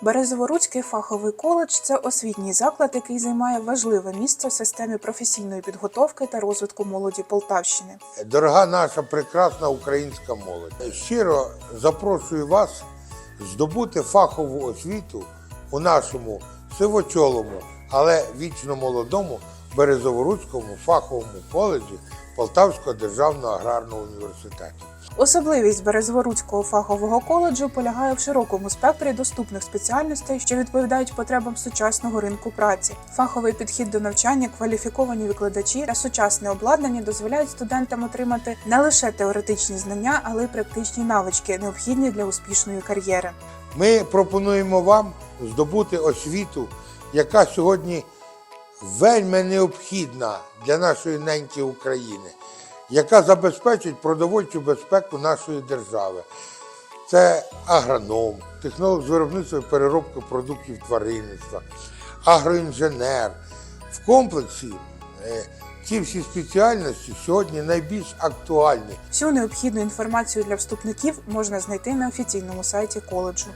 Березоворуцький фаховий коледж це освітній заклад, який займає важливе місце в системі професійної підготовки та розвитку молоді Полтавщини. Дорога наша прекрасна українська молодь. Щиро запрошую вас здобути фахову освіту у нашому сивочолому, але вічно молодому Березоворуцькому фаховому коледжі Полтавського державного аграрного університету. Особливість Березоворуцького фахового коледжу полягає в широкому спектрі доступних спеціальностей, що відповідають потребам сучасного ринку праці. Фаховий підхід до навчання, кваліфіковані викладачі та сучасне обладнання дозволяють студентам отримати не лише теоретичні знання, але й практичні навички, необхідні для успішної кар'єри. Ми пропонуємо вам здобути освіту, яка сьогодні вельми необхідна для нашої неньки України, яка забезпечить продовольчу безпеку нашої держави. Це агроном, технолог з виробництва і переробки продуктів тваринництва, агроінженер. В комплексі е, ці всі спеціальності сьогодні найбільш актуальні. Всю необхідну інформацію для вступників можна знайти на офіційному сайті коледжу.